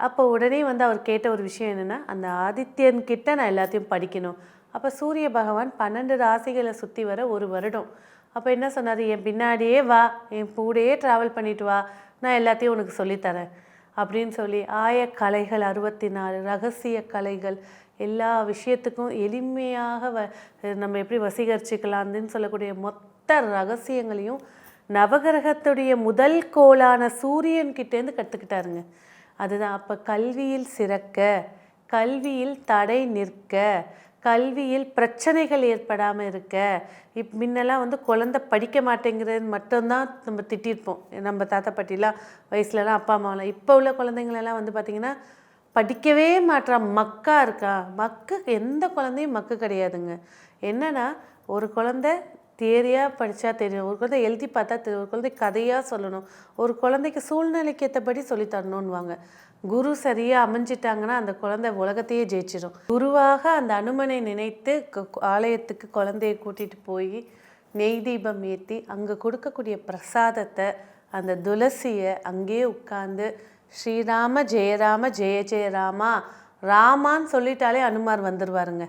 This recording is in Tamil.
அப்போ உடனே வந்து அவர் கேட்ட ஒரு விஷயம் என்னென்னா அந்த ஆதித்யன் கிட்ட நான் எல்லாத்தையும் படிக்கணும். அப்போ சூரிய பகவான் பன்னெண்டு ராசிகளை சுற்றி வர ஒரு வருடம். அப்போ என்ன சொன்னார்? என் பின்னாடியே வா. என் கூடயே ட்ராவல் பண்ணிட்டு வா. நான் எல்லாத்தையும் உனக்கு சொல்லித்தரேன். அப்படின்னு சொல்லி ஆய கலைகள் அறுபத்தி நாலு ரகசிய கலைகள் எல்லா விஷயத்துக்கும் எளிமையாக வ நம்ம எப்படி வசீகரிச்சுக்கலாம் அப்படின்னு சொல்லக்கூடிய மொத்த ரகசியங்களையும் நவகிரகத்துடைய முதல் கோளான சூரியன் கிட்டேருந்து கற்றுக்கிட்டாருங்க அதுதான். அப்போ கல்வியில் சிறக்க கல்வியில் தடை நிற்க கல்வியில் பிரச்சனைகள் ஏற்படாமல் இருக்க இப் முன்னெல்லாம் வந்து குழந்தை படிக்க மாட்டேங்கிறது மட்டும்தான் நம்ம திட்டிருப்போம். நம்ம தாத்தா பாட்டிலாம் வயசுலலாம் அப்பா அம்மாவெலாம் இப்போ உள்ள குழந்தைங்களெல்லாம் வந்து பார்த்திங்கன்னா படிக்கவே மாட்றான் மக்கா இருக்கா. மக்கு எந்த குழந்தையும் மக்கு கிடையாதுங்க. என்னென்னா ஒரு குழந்தை தியரியாக படித்தா தெரியும். ஒரு குழந்தை எழுதி பார்த்தா தெரியும். ஒரு குழந்தை கதையாக சொல்லணும். ஒரு குழந்தைக்கு சூழ்நிலைக்கு ஏற்றபடி சொல்லித் தரணுன்னுவாங்க. குரு சரியாக அமைஞ்சிட்டாங்கன்னா அந்த குழந்தை உலகத்தையே ஜெயிச்சிடும் குருவாக அந்த அனுமனை நினைத்து கு- ஆலயத்துக்கு குழந்தைய கூட்டிகிட்டு போய் நெய் தீபம் ஏற்றி அங்கே கொடுக்கக்கூடிய பிரசாதத்தை அந்த துளசியை அங்கேயே உட்கார்ந்து ஸ்ரீராம ஜெயராம ஜெய ஜெயராமா ராமான்னு சொல்லிட்டாலே அனுமார் வந்துடுவாருங்க